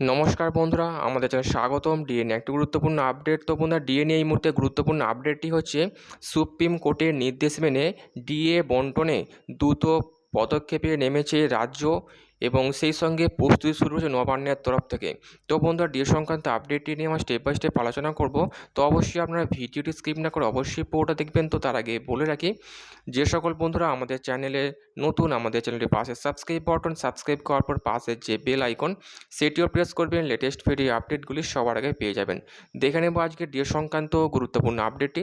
নমস্কার বন্ধুরা, আমাদের চ্যানেল স্বাগতম। ডিএনএ একটি গুরুত্বপূর্ণ আপডেট। তো বন্ধুরা ডিএনএ এই মুহূর্তে গুরুত্বপূর্ণ আপডেটটি হচ্ছে, সুপ্রিম কোর্টের নির্দেশ মেনে ডিএ বন্টনে দ্রুত পদক্ষেপে নেমেছে রাজ্য এবং সেই সঙ্গে প্রস্তুতি শুরু হয়েছে নবান্নের তরফ থেকে। তো বন্ধুরা ডিএ সংক্রান্ত আপডেটটি নিয়ে আমরা স্টেপ বাই স্টেপ আলোচনা করব। তো অবশ্যই আপনারা ভিডিওটি স্কিপ না করে অবশ্যই পুরোটা দেখবেন। তো তার আগে বলে রাখি, যে সকল বন্ধুরা আমাদের চ্যানেলে নতুন, আমাদের চ্যানেলটির পাশে সাবস্ক্রাইব বাটন সাবস্ক্রাইব করার পর পাশে যে বেল আইকন সেটিও প্রেস করবেন। লেটেস্ট ভিডিও আপডেটগুলি সবার আগে পেয়ে যাবেন। দেখে নেব আজকে ডিএ সংক্রান্ত গুরুত্বপূর্ণ আপডেটটি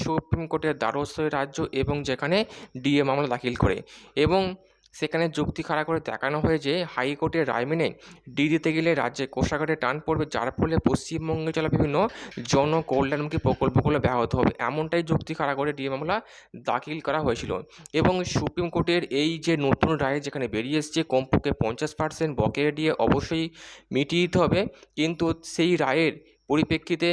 সুপ্রিম কোর্টের দ্বারস্থ রাজ্য এবং যেখানে ডিএ মামলা দাখিল করে এবং সেখানে যুক্তি খাড়া করে দেখানো হয় যে হাইকোর্টের রায় মেনে ডি দিতে গেলে রাজ্যে কোষাঘাটে টান পড়বে, যার ফলে পশ্চিমবঙ্গে চলা বিভিন্ন জনকল্যাণমুখী প্রকল্পগুলো ব্যাহত হবে। এমনটাই যুক্তি খাড়া করে ডিএ মামলা দাখিল করা হয়েছিল এবং সুপ্রিম কোর্টের এই যে নতুন রায় যেখানে বেরিয়ে এসছে, কমপক্ষে পঞ্চাশ পার্সেন্ট বকেয়া দিয়ে অবশ্যই মিটিয়ে দিতে হবে। কিন্তু সেই রায়ের পরিপ্রেক্ষিতে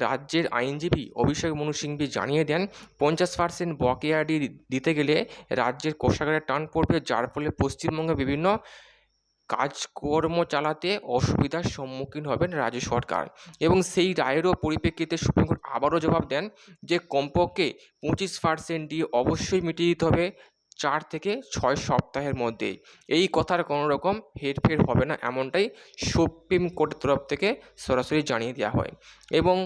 রাজ্যের আইনজীবী অভিষেক মনু সিংভি জানিয়ে দেন, পঞ্চাশ পার্সেন্ট বকেয়া ডি দিতে গেলে রাজ্যের কোষাগারে টান পড়বে, যার ফলে পশ্চিমবঙ্গে বিভিন্ন কাজকর্ম চালাতে অসুবিধার সম্মুখীন হবেন রাজ্য সরকার। এবং সেই রায়েরও পরিপ্রেক্ষিতে সুপ্রিম কোর্ট আবারও জবাব দেন যে, কমপক্ষে পঁচিশ পার্সেন্ট দিয়ে অবশ্যই মিটিয়ে দিতে হবে চার থেকে ছয় সপ্তাহের মধ্যে। এই কথার কোনো রকম হেরফের হবে না, এমনটাই সুপ্রিম কোর্টের তরফ থেকে সরাসরি জানিয়ে দেওয়া হয়। এবং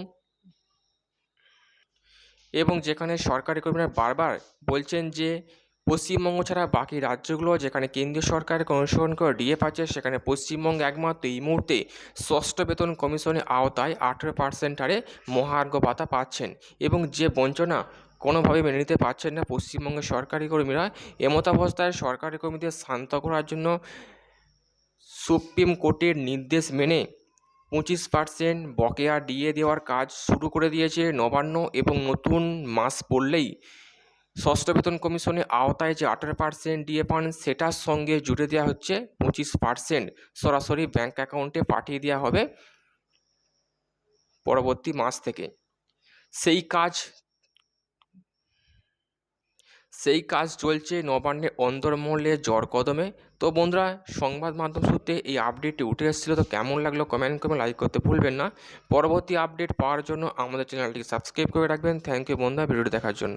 এবং যেখানে সরকারি কর্মীরা বারবার বলছেন যে পশ্চিমবঙ্গ ছাড়া বাকি রাজ্যগুলো যেখানে কেন্দ্রীয় সরকারকে অনুসরণ করে ডিএ পাচ্ছে, সেখানে পশ্চিমবঙ্গ একমাত্র এই মুহূর্তে ষষ্ঠ বেতন কমিশনের আওতায় আঠেরো পার্সেন্ট হারে মহার্ঘ ভাতা পাচ্ছেন এবং যে বঞ্চনা কোনোভাবে মেনে নিতে পারছেন না পশ্চিমবঙ্গের সরকারি কর্মীরা এমতাবস্থায় সরকারি কর্মীদের শান্ত করার জন্য সুপ্রিম কোর্টের নির্দেশ মেনে পঁচিশ পার্সেন্ট বকেয়া ডিএ দেওয়ার কাজ শুরু করে দিয়েছে নবান্ন এবং নতুন মাস পড়লেই ষষ্ঠ বেতন কমিশনের আওতায় যে আঠেরো পার্সেন্ট ডিএ পান, সেটার সঙ্গে জুড়ে দেওয়া হচ্ছে পঁচিশ পার্সেন্ট সরাসরি ব্যাঙ্ক অ্যাকাউন্টে পাঠিয়ে দেওয়া হবে পরবর্তী মাস থেকে। সেই কাজ সেই কাজ চলছে নবান্নে অন্দরমহলে জ্বর কদমে। তো বন্ধুরা, সংবাদ মাধ্যম সূত্রে এই আপডেটটি উঠে এসেছিল, তো কেমন লাগল কমেন্ট করে লাইক করতে ভুলবেন না। পরবর্তী আপডেট পাওয়ার জন্য আমাদের চ্যানেলটিকে সাবস্ক্রাইব করে রাখবেন। থ্যাংক ইউ বন্ধুরা, ভিডিওটি দেখার জন্য।